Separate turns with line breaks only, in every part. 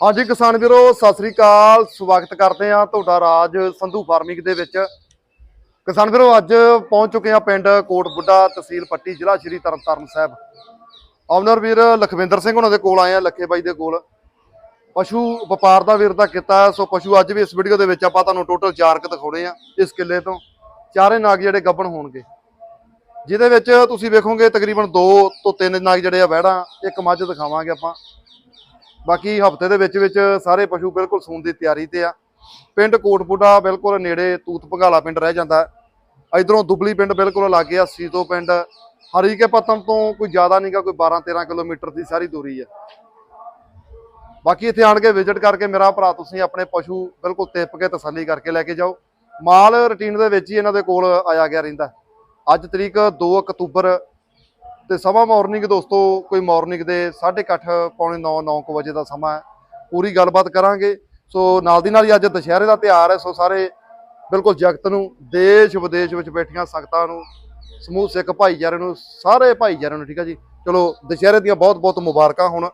ਹਾਂਜੀ ਕਿਸਾਨ ਵੀਰੋ ਸਤਿ ਸ੍ਰੀ ਅਕਾਲ। ਸਵਾਗਤ ਕਰਦੇ ਆ ਤੁਹਾਡਾ ਰਾਜ ਸੰਧੂ ਫਾਰਮਿੰਗ ਦੇ ਵਿੱਚ। ਕਿਸਾਨ ਵੀਰੋ ਅੱਜ ਪਹੁੰਚ ਚੁੱਕੇ ਆ ਪਿੰਡ ਕੋਟ ਬੁੱਢਾ ਤਹਿਸੀਲ ਪੱਟੀ ਜ਼ਿਲ੍ਹਾ ਸ਼੍ਰੀ ਤਰਨਤਾਰਨ ਸਾਹਿਬ। ਆਨਰ ਵੀਰ ਲਖਵਿੰਦਰ ਸਿੰਘ ਉਹਨਾਂ ਦੇ ਕੋਲ ਆਏ ਆ ਲੱਖੇ ਬਾਈ ਦੇ ਕੋਲ। ਪਸ਼ੂ ਵਪਾਰ ਦਾ ਵੀਰ ਦਾ ਕੀਤਾ ਹੈ, ਸੋ ਪਸ਼ੂ ਅੱਜ ਵੀ ਇਸ ਵੀਡੀਓ ਦੇ ਵਿੱਚ ਆਪਾਂ ਤੁਹਾਨੂੰ ਟੋਟਲ ਚਾਰ ਕ ਦਿਖਾਉਣੇ ਆ ਇਸ ਕਿੱਲੇ ਤੋਂ। ਚਾਰੇ ਨਾਗ ਜਿਹੜੇ ਗੱਬਣ ਹੋਣਗੇ। ਜਿਹਦੇ ਵਿੱਚ ਤੁਸੀਂ ਵੇਖੋਗੇ ਤਕਰੀਬਨ 2 ਤੋਂ 3 ਨਾਗ ਜਿਹੜੇ ਆ ਵਹਿੜਾਂ ਇੱਕ ਮੱਝ ਦਿਖਾਵਾਂਗੇ ਆਪਾਂ। ਬਾਕੀ ਹਫ਼ਤੇ ਦੇ ਵਿੱਚ ਵਿੱਚ ਸਾਰੇ ਪਸ਼ੂ ਬਿਲਕੁਲ ਸੂਣ ਦੀ ਤਿਆਰੀ ਤੇ ਆ। ਪਿੰਡ ਕੋਟਪੁੱਡਾ ਬਿਲਕੁਲ ਨੇੜੇ ਤੂਤ ਭਗਾਲਾ ਪਿੰਡ ਰਹਿ ਜਾਂਦਾ ਇਧਰੋਂ ਦੁਬਲੀ ਪਿੰਡ ਬਿਲਕੁਲ ਲਾਗੇ ਆ, ਸੀਤੋ ਪਿੰਡ। ਹਰੀਕੇ ਪਤਨ ਤੋਂ ਕੋਈ ਜ਼ਿਆਦਾ ਨਹੀਂਗਾ ਕੋਈ 12 13 ਕਿਲੋਮੀਟਰ ਦੀ ਸਾਰੀ ਦੂਰੀ ਆ। ਬਾਕੀ ਇੱਥੇ ਆਣ ਕੇ ਵਿਜ਼ਿਟ ਕਰਕੇ ਮੇਰਾ ਭਰਾ ਤੁਸੀਂ ਆਪਣੇ ਪਸ਼ੂ ਬਿਲਕੁਲ ਤਿੱਪ ਕੇ ਤਸੱਲੀ ਕਰਕੇ ਲੈ ਕੇ ਜਾਓ। ਮਾਲ ਰੁਟੀਨ ਦੇ ਵਿੱਚ ਹੀ ਇਹਨਾਂ ਦੇ ਕੋਲ ਆਇਆ ਗਿਆ ਰਹਿੰਦਾ। ਅੱਜ ਤਰੀਕ 2 ਅਕਤੂਬਰ ਤੇ ਸਮਾਂ ਮਾਰਨਿੰਗ ਦੋਸਤੋ, ਕੋਈ ਮਾਰਨਿੰਗ ਦੇ 8:30 ਪੌਣੇ 9 9 ਵਜੇ ਦਾ ਸਮਾਂ ਹੈ। ਪੂਰੀ ਗੱਲਬਾਤ ਕਰਾਂਗੇ। ਸੋ ਨਾਲ ਦੀ ਨਾਲ ਹੀ ਅੱਜ ਦੁਸ਼ਹਿਰੇ ਦਾ ਤਿਉਹਾਰ ਹੈ। ਸੋ ਸਾਰੇ ਬਿਲਕੁਲ ਜਗਤ ਨੂੰ, ਦੇਸ਼ ਵਿਦੇਸ਼ ਵਿੱਚ ਬੈਠੀਆਂ ਸੰਗਤਾਂ ਨੂੰ, ਸਮੂਹ ਸਿੱਖ ਭਾਈਚਾਰੇ ਨੂੰ, ਸਾਰੇ ਭਾਈਚਾਰੇ ਨੂੰ, ਠੀਕ ਹੈ ਜੀ? ਚਲੋ ਦੁਸ਼ਹਿਰੇ ਦੀਆਂ ਬਹੁਤ ਬਹੁਤ ਮੁਬਾਰਕਾਂ ਹੋਣ।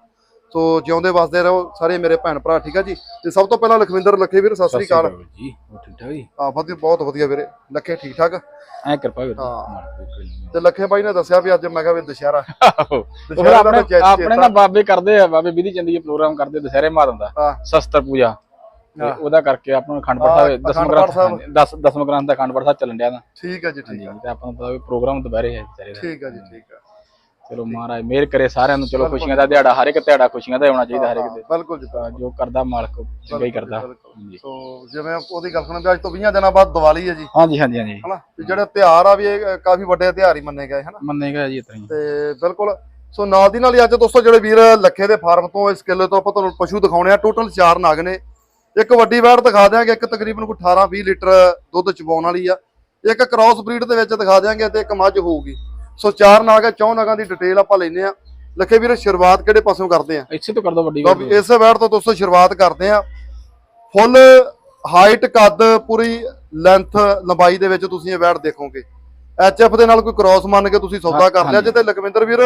ਸੋ ਜਿਉਂਦੇ ਵਸਦੇ ਰਹੋ ਸਾਰੇ ਮੇਰੇ ਭੈਣ ਭਰਾ ਠੀਕ ਹੈ ਜੀ? ਤੇ ਸਭ ਤੋਂ ਪਹਿਲਾਂ ਲਖਵਿੰਦਰ ਲੱਖੇ ਵੀਰ ਸਤਿ ਸ੍ਰੀ ਅਕਾਲ।
ਜੀ ਠੀਕ ਠਾਕ ਜੀ?
ਆ ਵਧੀਆ ਬਹੁਤ ਵਧੀਆ ਵੀਰੇ। ਲੱਖੇ ਠੀਕ ਠਾਕ?
ਐ ਕਿਰਪਾ ਵੀਰ।
ਤੇ ਲੱਖੇ ਬਾਈ ਨੇ ਦੱਸਿਆ ਵੀ ਅੱਜ ਮੈਂ ਕਿਹਾ ਵੀ ਦੁਸ਼ਹਿਰਾ।
ਆਪਣੇ ਆਪਣੇ ਨਾ ਬਾਬੇ ਕਰਦੇ ਆ ਬਾਬੇ ਵਿਧੀ ਚੰਦੀ ਪ੍ਰੋਗਰਾਮ ਕਰਦੇ ਦੁਸਹਿਰੇ ਮਾਰਨ ਦਾ। ਸ਼ਸਤਰ ਪੂਜਾ। ਉਹਦਾ ਕਰਕੇ ਆਪਾਂ ਨੂੰ ਪਾਠ ਸਾਹਿਬ ਦਸਮ ਗ੍ਰੰਥ
ਪਾਠ ਸਾਹਿਬ।
10 ਦਸਮ ਗ੍ਰੰਥ ਦਾ ਪਾਠ ਸਾਹਿਬ ਚੱਲਣ ਡਿਆ ਨਾ
ਠੀਕ ਹੈ ਜੀ ਠੀਕ ਹੈ
ਤੇ ਆਪਾਂ ਨੂੰ ਪਤਾ ਵੀ ਪ੍ਰੋਗਰਾਮ ਦੁਪਹਿਰੇ ਹੈ
ਠੀਕ ਹੈ ਜੀ ਠੀਕ ਹੈ
ਚਲੋ ਮਹਾਰਾਜ ਮਿਹਰ ਕਰੇ ਸਾਰਿਆਂ ਨੂੰ ਚਲੋ ਖੁਸ਼ੀਆਂ ਦਾ ਦਿਹਾੜਾ ਹਰ ਇੱਕ ਦਿਹਾੜਾ ਖੁਸ਼ੀਆਂ ਦਾ ਹੋਣਾ ਚਾਹੀਦਾ ਹਰ ਇੱਕ ਦੇ।
ਬਿਲਕੁਲ ਜੀ
ਤਾਂ ਜੋ ਕਰਦਾ ਮਾਲਕ ਚੰਗਾ ਹੀ ਕਰਦਾ।
ਸੋ ਜਿਵੇਂ ਉਹਦੀ ਗੱਲ ਸੁਣਨ ਵੀ ਅੱਜ ਤੋਂ 20 ਦਿਨਾਂ ਬਾਅਦ ਦੀਵਾਲੀ ਹੈ ਜੀ।
ਹਾਂਜੀ ਹਾਂਜੀ ਹਾਂਜੀ।
ਹਨਾ? ਤੇ ਜਿਹੜੇ ਤਿਉਹਾਰ ਆ ਵੀ ਇਹ ਕਾਫੀ ਵੱਡੇ ਤਿਉਹਾਰ ਹੀ ਮੰਨੇ ਗਏ ਹਨਾ?
ਮੰਨੇਗਾ ਜੀ ਇਤਨਾ ਹੀ।
ਤੇ ਬਿਲਕੁਲ ਸੋ ਨਾਲ ਦੀ ਨਾਲ ਹੀ ਅੱਜ ਦੋਸਤੋ ਜਿਹੜੇ ਵੀਰ ਲੱਖੇ ਦੇ ਫਾਰਮ ਤੋਂ ਇਸ ਕਿੱਲੇ ਤੋਂ ਆਪਾਂ ਤੁਹਾਨੂੰ ਪਸ਼ੂ ਦਿਖਾਉਣੇ ਆ ਟੋਟਲ 4 ਨਾਗ ਨੇ। ਇੱਕ ਵੱਡੀ ਵੈੜ ਦਿਖਾ ਦਿਆਂਗੇ ਇੱਕ ਤਕਰੀਬਨ ਕੋਈ 18 20 ਲੀਟਰ ਦੁੱਧ ਚਵਾਉਣ ਵਾਲੀ ਆ। ਇੱਕ ਕ੍ਰਾਸ ਬਰੀਡ ਦੇ ਵਿੱਚ ਦਿਖਾ ਦਿਆਂਗੇ ਤੇ ਇੱਕ ਮੱਝ ਹੋਊਗੀ। ਸੋ ਚਾਰ ਨਾਗ ਚੌ ਨਾਗਾਂ ਦੀ ਡਿਟੇਲ ਆਪਾਂ ਲੈਨੇ ਆ ਲੱਖੇ ਵੀਰ ਸ਼ੁਰੂਆਤ ਕਿਹੜੇ ਪਾਸੋਂ ਕਰਦੇ ਆ?
ਇੱਥੇ ਤੋਂ ਕਰ ਦੋ ਵੱਡੀ
ਵੀ ਇਸੇ ਵੈੜ ਤੋਂ ਦੋਸਤੋ ਸ਼ੁਰੂਆਤ ਕਰਦੇ ਆ ਫੁੱਲ ਹਾਈਟ ਕੱਦ ਪੂਰੀ ਲੈਂਥ ਲੰਬਾਈ ਦੇ ਵਿੱਚ ਤੁਸੀਂ ਇਹ ਵੈੜ ਦੇਖੋਗੇ। ਐਚਐਫ ਦੇ ਨਾਲ ਕੋਈ ਕ੍ਰਾਸ ਮੰਨ ਕੇ ਤੁਸੀਂ ਸੌਦਾ ਕਰ ਲਿਆ। ਜੇ ਤੇ ਲਖਵਿੰਦਰ ਵੀਰ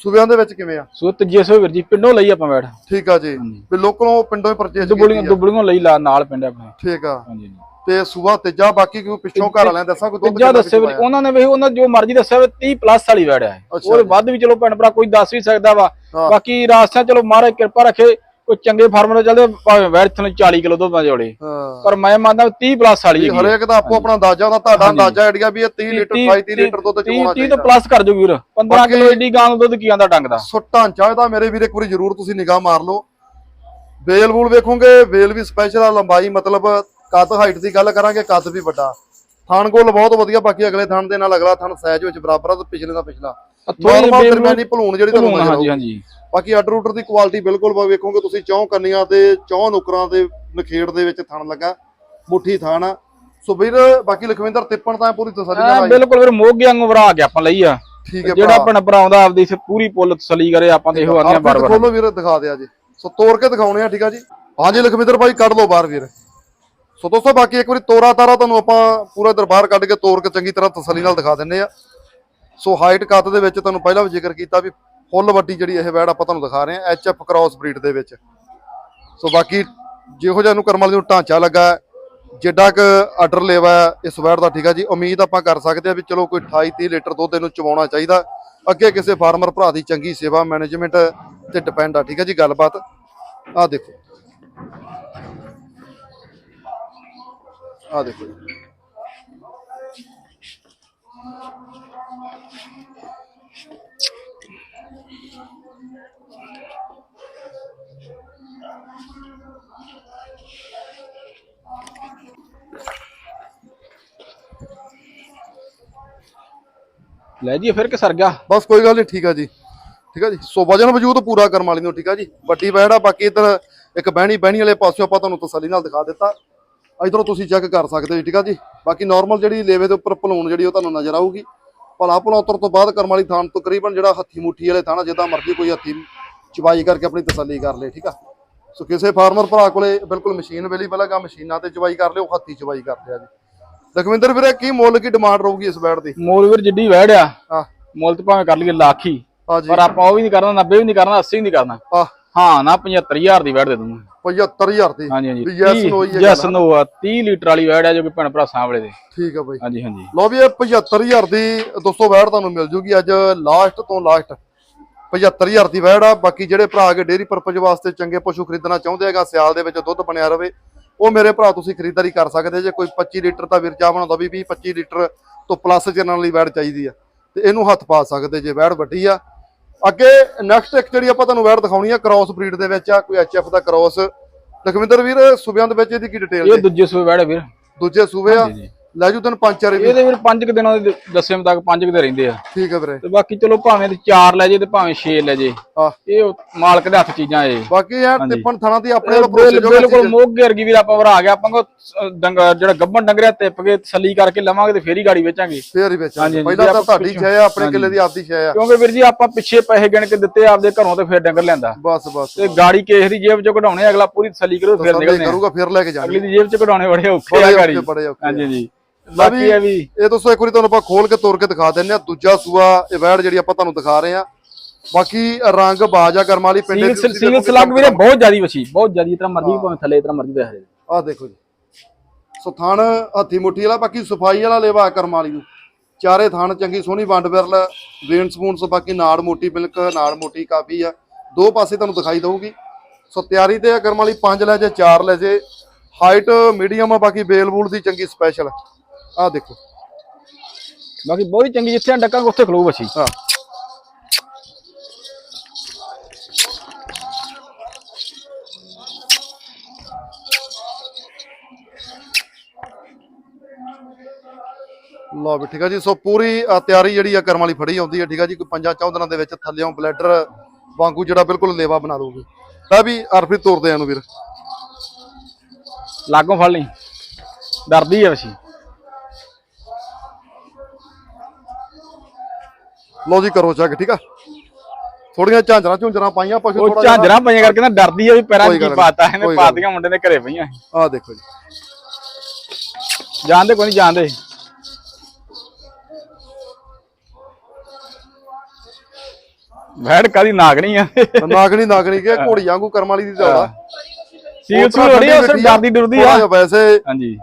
ਸੂਬਿਆਂ ਦੇ ਵਿੱਚ ਕਿਵੇਂ ਆ?
ਸੋ ਤੀਜੇ ਸੋ ਵੀਰ ਜੀ ਪਿੰਡੋਂ ਲਈ ਆਪਾਂ ਬੈਠ।
ਠੀਕ ਆ ਜੀ। ਵੀ ਲੋਕਲੋਂ ਪਿੰਡੋਂ ਹੀ ਪਰਚੇਸ
ਦੁਬਲੀਆਂ ਦੁਬਲੀਆਂ ਲਈ ਨਾਲ ਪਿੰਡ ਆਪਣੇ।
ਠੀਕ ਆ।
ਹਾਂਜੀ ਜੀ
ਤੇ ਸੂਬਾ ਤੀਜਾ ਬਾਕੀ ਕੋਈ ਪਿੱਛੋਂ ਘਰ ਵਾਲਿਆਂ ਦੱਸਾਂ ਕੋਈ ਦੁੱਧ
ਤੀਜਾ ਵੀ
ਪਿੱਛੋਂ
ਉਹਨਾਂ ਨੇ ਵੀ ਉਹਨਾਂ ਜੋ ਮਰਜ਼ੀ ਦੱਸਿਆ ਵੀ 30 ਪਲੱਸ ਵਾਲੀ ਵੈੜ ਹੈ। ਉਹਦੇ। ਵੱਧ ਵੀ ਚਲੋ ਭੈਣ ਭਰਾ ਕੋਈ ਦੱਸ ਵੀ ਸਕਦਾ ਵਾ। ਬਾਕੀ ਰਾਸਤਾ ਚਲੋ ਮਹਾਰਾਜ ਕਿਰਪਾ ਰੱਖੇ ਕੋਈ ਚੰਗੇ ਫਾਰਮਰ ਚੱਲਦੇ ਭਾਵੇਂ ਵੈੜ ਥਣ 40 ਕਿਲੋ ਜੋੜੇ
ਹਾਂ।
ਪਰ ਮੈਂ ਮੰਨਦਾ ਵੀ 30 ਪਲੱਸ ਵਾਲੀ ਹੈਗੀ
ਹਰੇਕ ਦਾ ਆਪੋ ਆਪਣਾ ਅੰਦਾਜ਼ਾ ਹੁੰਦਾ ਤੁਹਾਡਾ। ਅੰਦਾਜ਼ਾ ਆਈਡੀਆ ਵੀ ਇਹ 30 ਲੀਟਰ 28 30 ਲੀਟਰ ਦੁੱਧ
30
ਚਵਾਉਣਾ
30 ਤੋਂ
ਚਾਹੀਦਾ।
ਪਲੱਸ ਕਰ ਜੋ ਵੀਰ। 15
ਬਾਕੀ-
ਕਿਲੋ ਏਡੀ ਗਾਂ ਦਾ ਦੁੱਧ ਕੀ ਆਂਦਾ ਡੰਗ ਦਾ?
ਸੋ ਢਾਂਚਾ ਇਹਦਾ ਮੇਰੇ ਵੀਰੇ ਇੱਕ ਵਾਰੀ ਜ਼ਰੂਰ ਤੁਸੀਂ ਨਿਗਾਹ ਮਾਰ ਲਓ। ਵੇਲ ਵੂਲ ਵੇਖੋਗੇ ਵੇਲ ਵੀ ਸਪੈਸ਼ਲ ਆ ਲੰਬਾਈ ਮਤਲਬ ਕੱਦ ਹਾਈਟ ਦੀ ਗੱਲ ਕਰਾਂਗੇ ਕੱਦ ਵੀ ਵੱਡਾ। ਥਣ ਗੋਲ ਬਹੁਤ ਵਧੀਆ ਬਾਕੀ ਅਗਲੇ ਥਣ ਦੇ ਨਾਲ ਅਗਲਾ ਥਣ ਸਾਈਜ਼ ਵਿੱਚ ਬਰਾਬਰ ਆ ਤੇ ਪਿਛਲੇ ਦਾ ਪਿਛਲਾ। ਨਾਰਮਲ ਦਰਮਿਆਨੀ ਭਲੂਣ ਜਿਹੜੀ ਤੁਹਾਨੂੰ ਨਜ਼ਰ
ਹਾਂਜੀ
ਆਊਗੀ
ਹਾਂਜੀ।
ਬਾਕੀ ਆਰਡਰ ਆਰਡਰ ਦੀ ਕੁਆਲਿਟੀ ਬਿਲਕੁਲ ਵੇਖੋਗੇ ਤੁਸੀਂ ਚੌਂ ਕੰਨੀਆਂ ਤੇ ਚੌਂ ਨੁਕਰਾਂ ਦੇ ਨਖੇੜ ਦੇ ਵਿੱਚ ਥਣ ਲੱਗਾ। ਮੁੱਠੀ ਥਣ ਆ। ਸੋ ਵੀਰ ਬਾਕੀ ਲਖਵਿੰਦਰ ਤਿੱਪਣ ਤਾਂ ਪੂਰੀ ਤਸੱਲੀ ਨਾਲ ਆਈ।
ਬਿਲਕੁਲ ਵੀਰ ਮੋਗੇ ਵਾਂਗੂ ਵਰਾ ਕੇ ਆਪਾਂ ਲਈ ਆ।
ਠੀਕ ਹੈ
ਜਿਹੜਾ ਆਪਣਾ ਭਰਾ ਆਉਂਦਾ ਆਪਦੀ ਸੇ ਪੂਰੀ ਪੁੱਲ ਤਸਲੀ ਕਰੇ ਆਪਾਂ ਤੇ ਇਹੋ ਆਂਦੀਆਂ ਬਾਰ ਬਾਰ
ਖੋਲੋ ਵੀਰ ਦਿਖਾ ਦਿਆ ਜੀ। ਸੋ ਤੋੜ ਕੇ ਦਿਖਾਉਣੇ ਆ ਠੀਕ ਆ ਜੀ। ਹਾਂਜੀ ਲਖਵਿੰਦਰ ਭਾਈ ਕੱਢ ਲਓ ਬਾਹਰ ਵੀਰ। ਸੋ ਦੋਸਤੋ ਬਾਕੀ ਇੱਕ ਵਾਰੀ ਤੋਰਾ ਤਾਰਾ ਤੁਹਾਨੂੰ ਆਪਾਂ ਪੂਰਾ ਦਰਬਾਰ ਕੱਢ ਕੇ ਤੋਰ ਕੇ ਚੰਗੀ ਤਰ੍ਹਾਂ ਤਸੱਲੀ ਨਾਲ ਦਿਖਾ ਦਿੰਨੇ ਆ ਸੋ ਹਾਈਟ ਕੱਦ ਦੇ ਵਿੱਚ ਤੁਹਾਨੂੰ ਪਹਿਲਾਂ ਵੀ ਜ਼ਿਕਰ ਕੀਤਾ ਵੀ ਫੁੱਲ ਵੱਡੀ ਜਿਹੜੀ ਇਹ ਵੈੜ ਆਪਾਂ ਤੁਹਾਨੂੰ ਦਿਖਾ ਰਹੇ ਆ ਐਚਐਫ ਕ੍ਰਾਸ ਬਰੀਡ ਦੇ ਵਿੱਚ। ਸੋ ਬਾਕੀ ਜਿਹੋ ਜਿਹਾ ਨੂੰ ਕਰਮਲ ਨੂੰ ਢਾਂਚਾ ਲੱਗਾ ਹੈ, ਜਿੱਡਾ ਕ ਆਰਡਰ ਲੈਵਾ ਹੈ ਇਸ ਵੈੜ ਦਾ ਠੀਕ ਆ ਜੀ। ਉਮੀਦ ਆਪਾਂ ਕਰ ਸਕਦੇ ਆ ਵੀ ਚਲੋ ਕੋਈ 28 30 ਲੀਟਰ ਦੁੱਧ ਇਹਨੂੰ ਚਵਾਉਣਾ ਚਾਹੀਦਾ। ਅੱਗੇ ਕਿਸੇ ਫਾਰਮਰ ਭਰਾ ਦੀ ਚੰਗੀ ਸੇਵਾ ਮੈਨੇਜਮੈਂਟ ਤੇ ਡਿਪੈਂਡ ਆ ਠੀਕ ਆ ਜੀ ਗੱਲਬਾਤ। ਆ ਦੇਖੋ। ਆ ਦੇਖੋ ਜੀ।
ਲੈ ਜੀ ਫਿਰ ਕਿ ਸਰ ਗਿਆ?
ਬਸ ਕੋਈ ਗੱਲ ਨਹੀਂ ਠੀਕ ਆ ਜੀ। ਠੀਕ ਆ ਜੀ। ਸੋ ਵਜਨ ਵਜੂਦ ਪੂਰਾ ਕਰਨ ਵਾਲੀ ਨੂੰ, ਠੀਕ ਆ ਜੀ। ਵੱਡੀ ਵੈੜ ਆ ਬਾਕੀ ਇਧਰ ਇੱਕ ਬਹਿਣੀ ਬਹਿਣੀ ਵਾਲੇ ਪਾਸਿਓਂ ਆਪਾਂ ਤੁਹਾਨੂੰ ਤਸੱਲੀ ਨਾਲ ਦਿਖਾ ਦਿੱਤਾ। ਇਧਰੋਂ ਤੁਸੀਂ ਚੈੱਕ ਕਰ ਸਕਦੇ ਹੋ ਜੀ, ਠੀਕ ਆ ਜੀ? ਬਾਕੀ ਨਾਰਮਲ ਜਿਹੜੀ ਲੇਵੇ ਦੇ ਉੱਪਰ ਭਲੂਣ ਜਿਹੜੀ ਉਹ ਤੁਹਾਨੂੰ ਨਜ਼ਰ ਆਊਗੀ। ਭਲਾ ਭਲਾ ਉਤਰ ਤੋਂ ਬਾਅਦ ਕਰਮ ਵਾਲੀ ਥਾਣ ਤਕਰੀਬਨ ਜਿਹੜਾ ਹੱਥੀ ਮੁੱਠੀ ਵਾਲੇ ਥਾਣਾ ਜਿੱਦਾਂ ਮਰਜ਼ੀ ਕੋਈ ਹੱਥੀ ਚਵਾਈ ਕਰਕੇ ਆਪਣੀ ਤਸੱਲੀ ਕਰ ਲੇ ਠੀਕ ਆ? ਸੋ ਕਿਸੇ ਫਾਰਮਰ ਭਰਾ ਕੋਲੇ ਬਿਲਕੁਲ ਮਸ਼ੀਨ ਅਵੇਲੇਬਲ ਹੈਗਾ ਮਸ਼ੀਨਾਂ ਤੇ ਚਵਾਈ ਕਰ ਲਿਓ ਹੱਥੀ ਚਵਾਈ ਕਰ ਲਿਆ ਜੀ। ਲਖਵਿੰਦਰ ਵੀਰੇ ਕੀ ਮੁੱਲ ਕੀ ਡਿਮਾਂਡ ਰਹੂਗੀ ਇਸ ਬੈਡ ਦੀ?
ਮੋਲ ਵੀਰ ਜਿੱਡੀ ਵੈੜ ਆ।
ਹਾਂ।
ਮੁੱਲ ਤੇ ਭਾਵੇਂ ਕਰ ਲਈਏ ਲੱਖ ਹੀ ਪਰ ਆਪਾਂ ਉਹ ਵੀ ਨਹੀਂ ਕਰਨਾ 90 ਵੀ ਨਹੀਂ ਕਰਨਾ 80 ਵੀ ਨਹੀਂ ਕਰਨਾ।
ਆ
ਹਾਂ ਨਾ 75000 ਦੀ ਵੈੜ ਦੇ ਦੂੰਗਾ।
75000 ਦੀ?
ਹਾਂਜੀ ਹਾਂਜੀ।
yes no ਹੀ ਹੈ
ਯੈਸ ਨੋ? ਆ 30 ਲੀਟਰ ਵਾਲੀ ਵੈੜ ਆ ਜੋ ਕਿ ਭੈਣ ਭਰਾ ਸਾਹਮਣੇ ਦੇ।
ਠੀਕ ਆ ਬਾਈ।
ਹਾਂਜੀ ਹਾਂਜੀ।
ਲਓ ਵੀ ਇਹ 75000 ਦੀ ਦੋਸਤੋ ਵੈੜ ਤੁਹਾਨੂੰ ਮਿਲ ਜੂਗੀ। ਅੱਜ ਲਾਸਟ ਤੋਂ ਲਾਸਟ 75000 ਦੀ ਵੈੜ ਆ। ਬਾਕੀ ਜਿਹੜੇ ਭਰਾ ਕੇ ਡੇਰੀ ਪਰਪਸ ਵਾਸਤੇ ਚੰਗੇ ਪਸ਼ੂ ਖਰੀਦਣਾ ਚਾਹੁੰਦੇ ਹੈਗਾ ਸਿਆਲ ਦੇ ਵਿੱਚ ਦੁੱਧ ਬਣਿਆ ਰਵੇ ਉਹ ਮੇਰੇ ਭਰਾ ਤੁਸੀਂ ਖਰੀਦਦਾਰੀ ਕਰ ਸਕਦੇ ਜੇ। ਕੋਈ 25 ਲੀਟਰ ਤਾਂ ਵੀਰ ਚਾਹ ਬਣਾਉਂਦਾ ਵੀ 20 25 ਲੀਟਰ ਤੋਂ ਪਲੱਸ ਚੱਲਣ ਲਈ ਵੈੜ ਚਾਹੀਦੀ ਆ। ਤੇ ਇਹਨੂੰ ਹੱਥ ਪਾ ਸਕਦੇ ਜੇ ਵੈੜ ਵੱਡੀ ਆ। ਅੱਗੇ ਨੈਕਸਟ ਇੱਕ ਜਿਹੜੀ ਆਪਾਂ ਤੁਹਾਨੂੰ ਵੈੜ ਦਿਖਾਉਣੀ ਆ ਕ੍ਰਾਸ ਬਰੀਡ ਦੇ ਵਿੱਚ ਆ ਕੋਈ ਐਚਐਫ ਦਾ ਕ੍ਰਾਸ ਲਖਵਿੰਦਰ ਵੀਰ ਸੂਬਿਆਂ ਦੇ ਵਿੱਚ ਇਹਦੀ ਕੀ ਡਿਟੇਲ
ਇਹ ਦੂਜੇ ਸੂਏ ਵੈੜ ਵੀਰ।
ਦੂਜੇ ਸੂਬੇ ਆ। ਲੈ ਜੂ ਤੈਨੂੰ ਪੰਜ ਚਾਰੇ ਵੀ।
ਇਹਦੇ ਵੀਰ 5 ਦਿਨਾਂ ਦੇ ਦੱਸੇ ਤੱਕ 5 ਦੇ ਰਹਿੰਦੇ ਆ।
ਠੀਕ ਹੈ ਵੀਰੇ।
ਤੇ ਬਾਕੀ ਚਲੋ ਭਾਵੇਂ ਤੇ 4 ਲੈ ਜੇ ਤੇ ਭਾਵੇਂ 6 ਲੈ ਜੇ।
ਆ
ਇਹ ਉਹ ਮਾਲਕ ਦੇ ਹੱਥ ਚੀਜ਼ਾਂ ਇਹ।
ਬਾਕੀ ਯਾਰ। ਟਿੱਪਣ ਥਾਣਾ ਦੀ ਆਪਣੇ
ਇਹ
ਵੱਲੋਂ ਭਰੋਸੇ
ਬਿਲ-
ਜੋ
ਬਿਲਕੁਲ ਮੋਗੇ ਵਰਗੀ ਵੀਰ ਆਪਾਂ ਭਰਾ ਗਿਆ ਆਪਾਂ ਕੋ ਡੰਗਾ ਜਿਹੜਾ ਗੱਬਣ ਡੰਗਰਿਆ ਤਿੱਪ ਕੇ ਤਸੱਲੀ ਕਰਕੇ ਲਵਾਂਗੇ ਤੇ ਫੇਰ ਹੀ ਗਾੜੀ ਵੇਚਾਂਗੇ।
ਫੇਰ ਹੀ ਵਿੱਚ
ਹਾਂਜੀ, ਹਾਂਜੀ,
ਪਹਿਲਾਂ
ਜੇ
ਤਾਂ ਤੁਹਾਡੀ ਸ਼ੈ ਆ ਆਪਣੇ। ਕਿੱਲੇ ਦੀ ਆਪਦੀ ਸ਼ੈ ਆ।
ਕਿਉਂਕਿ ਵੀਰ ਜੀ ਆਪਾਂ ਪਿੱਛੇ ਪੈਸੇ ਗਿਣ ਕੇ ਦਿੱਤੇ ਆਪਦੇ ਘਰੋਂ ਤੇ ਫੇਰ ਡੰਗਰ ਲਿਆਂਦਾ।
ਬਸ ਬਸ।
ਤੇ ਗਾੜੀ ਕੇਸ ਦੀ ਜੇਬ ਚੋਂ ਕਢਾਉਣੇ ਅਗਲਾ ਪੂਰੀ ਤਸੱਲੀ ਕਰੂ ਫੇਰ ਨਿਕਲਦੇ
ਕਰੂਗਾ ਫਿਰ ਲੈ ਕੇ
ਅਗਲੀ
ਜਾਣੀ
ਦੀ ਜੇਬ ਚ ਕਢਾਉਣੇ ਬੜੇ ਔਖੇ ਆ ਗਾੜੀ। ਹਾਂਜੀ
ਵੀ-
ਬਾਕੀ ਇਹ ਵੀ
ਇਹ ਦੋਸਤੋ ਇੱਕ ਵਾਰੀ ਤੁਹਾਨੂੰ ਆਪਾਂ ਖੋਲ ਕੇ ਤੋੜ ਕੇ ਦਿਖਾ ਦਿੰਨੇ ਆ ਦੂਜਾ ਸੂਆ ਇਹ ਵੈੜ ਜਿਹੜੀ ਆਪਾਂ ਤੁਹਾਨੂੰ ਦਿਖਾ ਰਹੇ ਆ ਬਾਕੀ ਰੰਗ ਬਾਜਾ ਕਰਮ ਵਾਲੀ ਪਿੰਡੇ
ਸਿੰਗਲ ਸਿੰਗਲ ਸਲੱਗ ਵੀਰੇ ਬਹੁਤ ਜ਼ਿਆਦੀ ਵਛੀ ਬਹੁਤ ਜ਼ਿਆਦੀ ਇਤਨਾ ਮਰਜ਼ੀ ਭਾਵੇਂ ਥੱਲੇ ਇਤਨਾ ਮਰਜ਼ੀ ਦੇ ਹਰੇ
ਆ ਦੇਖੋ ਜੀ। ਸੋ ਥਣ ਹੱਥੀ ਮੁੱਠੀ ਵਾਲਾ ਬਾਕੀ ਸਫ਼ਾਈ ਵਾਲਾ ਲੇਵਾ ਕਰਮ ਵਾਲੀ ਨੂੰ। ਚਾਰੇ ਥਣ ਚੰਗੀ ਸੋਹਣੀ ਵੰਡ ਵਿਰਲ ਵੇਨ ਸਪੂਨ ਬਾਕੀ ਨਾੜ ਮੋਟੀ ਬਿਲਕ ਨਾੜ ਮੋਟੀ ਕਾਫੀ ਆ। ਦੋ ਪਾਸੇ ਤੁਹਾਨੂੰ ਦਿਖਾਈ ਦਊਗੀ। ਸੋ ਤਿਆਰੀ ਤੇ ਆ ਕਰਮ ਵਾਲੀ ਪੰਜ ਲੈ ਜੇ ਚਾਰ ਲੈ ਜੇ। ਹਾਈਟ ਮੀਡੀਅਮ ਆ ਬਾਕੀ ਬੇਲ ਬੂਲ ਦੀ ਚੰਗੀ ਸਪੈਸ਼ਲ ਆ ਦੇਖੋ।
ਬਾਕੀ ਬਹੁਤ ਚੰਗੀ ਜਿੱਥੇ ਡੱਕਾਂਗੇ ਉੱਥੇ ਖਲੋ ਵਛੀ
ਹਾਂ। ਲਓ ਵੀ ਠੀਕ ਆ ਜੀ। ਸੋ ਪੂਰੀ ਤਿਆਰੀ ਜਿਹੜੀ ਆ ਕਰਮ ਵਾਲੀ ਫੜੀ ਆਉਂਦੀ ਹੈ ਠੀਕ ਆ ਜੀ। ਕੋਈ ਪੰਜਾਂ ਚੌਂ ਦਿਨਾਂ ਦੇ ਵਿੱਚ ਥੱਲਿਓਂ ਬਲੈਡਰ ਵਾਂਗੂ ਜਿਹੜਾ ਬਿਲਕੁਲ ਲੇਵਾ ਬਣਾ ਲਊਗੀ ਤਾਂ ਵੀ ਅਰਫੀ ਤੋਰਦੇ ਆ ਨੂੰ ਵੀਰ।
ਲਾਗੋਂ ਫੜ ਲਈ। ਡਰਦੀ ਆ ਵਛੀ
ਲਓ ਜੀ ਕਰੋ ਚੱਕ ਠੀਕ ਆ? ਥੋੜੀਆਂ ਝਾਂਜਰਾਂ ਝੁੰਜਰਾਂ ਪਾਈਆਂ ਪਸ਼ੂ
ਉਹ
ਥੋੜਾ ਜਿਹਾ
ਝਾਂਜਰਾਂ ਪਈਆਂ ਕਰਕੇ ਨਾ ਡਰਦੀ ਆ ਵੀ ਪੈਰਾਂ 'ਚ ਕੀ ਪਾਤਾ ਇਹਨੇ ਪਾਤੀਆਂ ਮੁੰਡੇ ਦੇ ਘਰੇ ਪਈਆਂ।
ਆ ਦੇਖੋ ਜੀ।
ਜਾਣਦੇ ਕੋਈ ਨਹੀਂ ਜਾਣਦੇ। ਭੈੜ ਕਾਦੀ ਨਾਗਣੀ ਆ।
ਨਾਗਣੀ ਨਾਗਣੀ ਕੇ ਘੋੜੀ ਵਾਂਗੂ ਕਰਮ ਵਾਲੀ ਦੀ ਦੌੜਾ
ਸੀਲ ਬੜੀ ਉਸ ਡਰਦੀ ਡਰਦੀ ਆ।
ਵੈਸੇ
ਹਾਂਜੀ।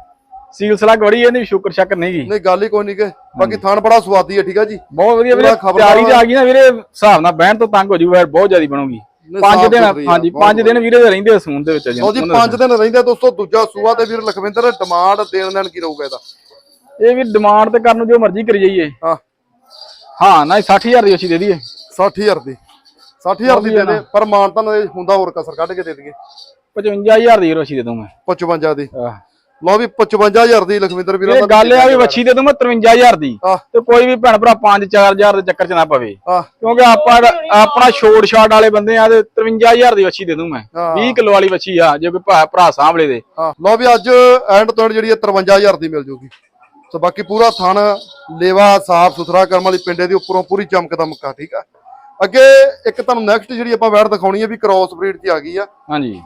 ਸੀਲ ਸਲੱਗ ਬੜੀ ਇਹਨੇ ਸ਼ੁਕਰ ਸ਼ੱਕ ਨਹੀਂ ਗਈ
ਨਹੀਂ ਗੱਲ ਹੀ ਕੋਈ ਨਹੀਂ ਕਿ ਬਾਕੀ ਥਣ ਬੜਾ ਸਵਾਦੀ ਹੈ ਠੀਕ ਆ ਜੀ?
ਬਹੁਤ ਵਧੀਆ ਵੀਰੇ ਤਿਆਰੀ ਆ ਗਈ ਨਾ ਵੀਰੇ ਹਿਸਾਬ ਨਾਲ ਬਹਿਣ ਤੋਂ ਤੰਗ ਹੋ ਜੂ ਯਾਰ ਬਹੁਤ ਜ਼ਿਆਦੀ ਬਣੂਗੀ। ਪੰਜ ਦਿਨ ਹਾਂਜੀ ਪੰਜ ਦਿਨ ਵੀਰੇ ਦੇ ਰਹਿੰਦੇ ਸੂਨ ਦੇ ਵਿੱਚ
ਲਓ ਜੀ 5 ਦਿਨ ਰਹਿੰਦੇ ਦੋਸਤੋ ਦੂਜਾ ਸੂਆ ਤੇ ਵੀਰ ਲਖਵਿੰਦਰ ਡਿਮਾਂਡ ਦੇਣ ਦੇਣ ਕੀ ਰਹੂਗਾ ਇਹਦਾ?
ਇਹ ਵੀ ਡਿਮਾਂਡ ਤੇ ਕਰਨ ਨੂੰ ਜੋ ਮਰਜ਼ੀ ਕਰੀ ਜਾਈਏ।
ਹਾਂ।
ਹਾਂ ਨਾ 60000 ਦੀ ਅਸੀਂ ਦੇ ਦਈਏ।
60000 ਦੀ। 60000 ਦੀ ਦੇ ਦੇ ਪਰ ਮਾਨਤਾ ਨਾਲ ਹੁੰਦਾ ਹੋਰ ਕਸਰ ਕੱਢ ਕੇ ਦੇ ਦਈਏ।
55000 ਦੀ ਅਸੀਂ ਦੇ ਦੂੰ ਮੈਂ
55 ਦੀ।
ਆਹ।
ਲਓ ਵੀ 55000 ਦੀ ਲਖਵਿੰਦਰ ਵੀਰਾਂ
ਇਹ ਗੱਲ ਆ ਵੀ ਵੱਛੀ ਦੇ ਦੂੰ ਮੈਂ 53000 ਦੀ।
ਆਹ।
ਤੇ ਕੋਈ ਵੀ ਭੈਣ ਭਰਾ 5-4000 ਦੇ ਚੱਕਰ ਚ ਨਾ ਪਵੇ।
ਆਹ।
ਕਿਉਂਕਿ ਆਪਾਂ ਆਪਣਾ ਛੋੜ ਛਾੜ ਵਾਲੇ ਬੰਦੇ ਆ ਤੇ 53000 ਦੀ ਵੱਛੀ ਦੇ ਦੂੰ ਮੈਂ।
ਹਾਂ।
20 ਕਿਲੋ ਵਾਲੀ ਵੱਛੀ ਆ ਜੇ ਕੋਈ ਭਰਾ- ਭਰਾ ਸਾਂਭਲੇ ਦੇ
ਹਾਂ। ਲਓ ਵੀ ਅੱਜ ਐਂਡ ਤੋਂ end ਜਿਹੜੀ ਹੈ 53000 ਦੀ ਮਿਲ ਜੂਗੀ। ਸੋ ਬਾਕੀ ਪੂਰਾ ਥਣ ਲੇਵਾ ਸਾਫ਼ ਸੁਥਰਾ ਕਰਮ ਵਾਲੀ ਪਿੰਡੇ ਦੀ ਉੱਪਰੋਂ ਪੂਰੀ ਚਮਕ ਦਾ ਮੁੱਕਾ ਠੀਕ ਆ? ਅੱਗੇ ਇੱਕ ਤੁਹਾਨੂੰ ਨੈਕਸਟ ਜਿਹੜੀ ਆਪਾਂ ਵੈੜ ਦਿਖਾਉਣੀ ਹੈ ਵੀ ਕ੍ਰਾਸ ਬਰੀਡ ਦੀ ਆ ਗਈ ਆ।
ਹਾਂਜੀ।